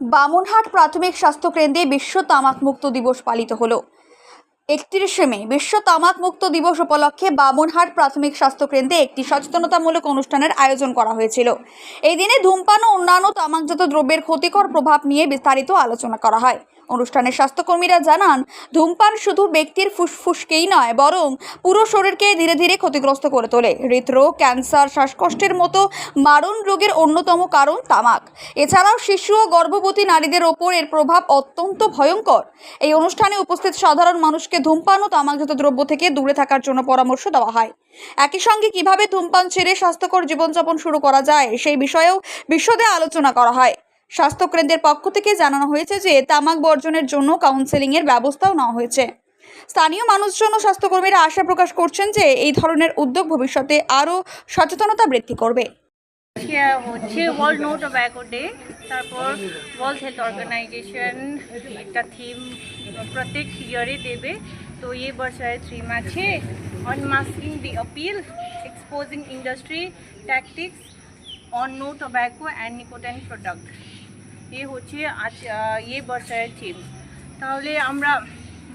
বামুনহাট প্রাথমিক স্বাস্থ্য কেন্দ্রে বিশ্ব তামাক মুক্ত দিবস পালিত হলো। একত্রিশে মে বিশ্ব তামাক মুক্ত দিবস উপলক্ষে বামুনহাট প্রাথমিক স্বাস্থ্য কেন্দ্রে একটি সচেতনতামূলক অনুষ্ঠানের আয়োজন করা হয়েছিল। এই দিনে ধূমপান ও অন্যান্য তামাকজাত দ্রব্যের ক্ষতিকর প্রভাব নিয়ে বিস্তারিত আলোচনা করা হয়। অনুষ্ঠানে স্বাস্থ্যকর্মীরা জানান, ধূমপান শুধু ব্যক্তির ফুসফুসকেই নয়, বরং পুরো শরীরকে ধীরে ধীরে ক্ষতিগ্রস্ত করে তোলে। হৃদরোগ, ক্যান্সার, শ্বাসকষ্টের মতো মারণ রোগের অন্যতম কারণ তামাক। এছাড়াও শিশু ও গর্ভবতী নারীদের ওপর এর প্রভাব অত্যন্ত ভয়ঙ্কর। এই অনুষ্ঠানে উপস্থিত সাধারণ মানুষকে ধূমপান ও তামাকজাত দ্রব্য থেকে দূরে থাকার জন্য পরামর্শ দেওয়া হয়। একই সঙ্গে কীভাবে ধূমপান ছেড়ে স্বাস্থ্যকর জীবনযাপন শুরু করা যায়, সেই বিষয়েও বিশদে আলোচনা করা হয়। স্বাস্থ্যকেন্দ্রের পক্ষ থেকে জানানো হয়েছে যে তামাক বর্জনের জন্য কাউন্সেলিংয়ের ব্যবস্থাও নেওয়া হয়েছে। স্থানীয় মানুষজন ও স্বাস্থ্যকর্মীরা আশা প্রকাশ করছেন যে এই ধরনের উদ্যোগ ভবিষ্যতে আরও সচেতনতা বৃদ্ধি করবে। হচ্ছে ওয়ার্ল্ড নো টোব্যাকো ডে তারপর ওয়ার্ল্ড হেলথ অর্গানাইজেশন একটা থিম প্রত্যেক ইয়ারে দেবে। তো ये বছরের থিম আছে unmasking the appeal exposing industry tactics on no tobacco and nicotine product এ হচ্ছে এ বছরের থিম। তাহলে আমরা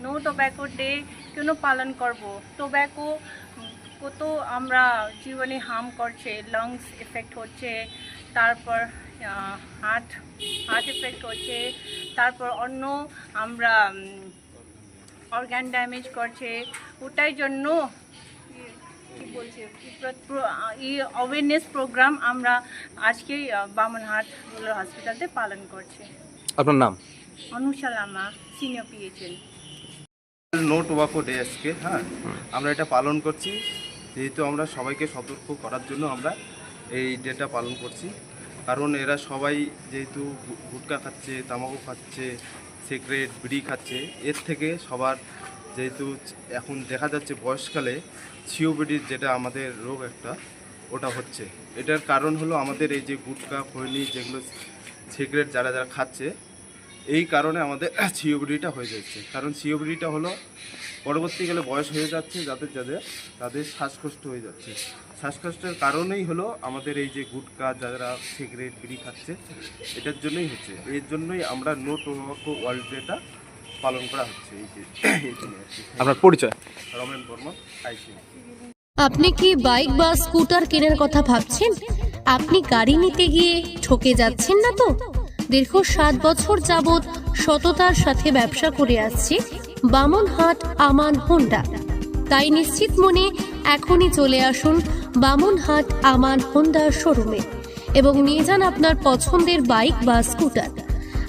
নো টোব্যাকো ডে কেন পালন করব? টোব্যাকো কত আমরা জীবনে হার্ম করছে লাংস এফেক্ট হচ্ছে, তারপর হার্ট হার্ট এফেক্ট হচ্ছে, তারপর অন্য আমরা অর্গান ড্যামেজ করছে ওটাই জন্য এই অ্যাওয়ারনেস প্রোগ্রাম আমরা আজকে বামনহাট রুরাল হসপিটালতে পালন করছি। আপনার নাম? অনুশালামা senior PHN no tobacco day আজকে হ্যাঁ? আমরা এটা পালন করছি যেহেতু আমরা সবাইকে সতর্ক করার জন্য আমরা এই ডেটা পালন করছি। কারণ এরা সবাই যেহেতু গু- গুটখা খাচ্ছে তামাকু খাচ্ছে সিগারেট বিড়ি খাচ্ছে এর থেকে সবার যেহেতু এখন দেখা যাচ্ছে বয়সকালে সিওবিডির যেটা আমাদের রোগ একটা, ওটা হচ্ছে। এটার কারণ হলো আমাদের এই যে গুটকা, খৈনি যেগুলো সিগারেট যারা যারা খাচ্ছে, এই কারণে আমাদের সিওবিডিটা হয়ে যাচ্ছে। কারণ সিওবিডিটা হলো পরবর্তীকালে বয়স হয়ে যাচ্ছে যাদের যাদের, তাদের শ্বাসকষ্ট হয়ে যাচ্ছে। শ্বাসকষ্টের কারণেই হলো আমাদের এই যে গুটকা যারা সিগারেট, বিড়ি খাচ্ছে, এটার জন্যই হচ্ছে। এর জন্যই আমরা নো টোবাকো ওয়ার্ল্ড ডেটা পালন করা হচ্ছে। আপনার পরিচয়? রমেন আইসি আপনি কি বাইক বা স্কুটার কেনার কথা ভাবছেন? আপনি গাড়ি নিতে গিয়ে ঠকে যাচ্ছেন না তো? দীর্ঘ সাত বছর যাবৎ সততার সাথে ব্যবসা করে আসছে বামনহাট আমান হোন্ডা। তাই নিশ্চিত মনে এখনই চলে আসুন বামনহাট আমান হোন্ডা শোরুমে এবং নিয়ে যান আপনার পছন্দের বাইক বা স্কুটার।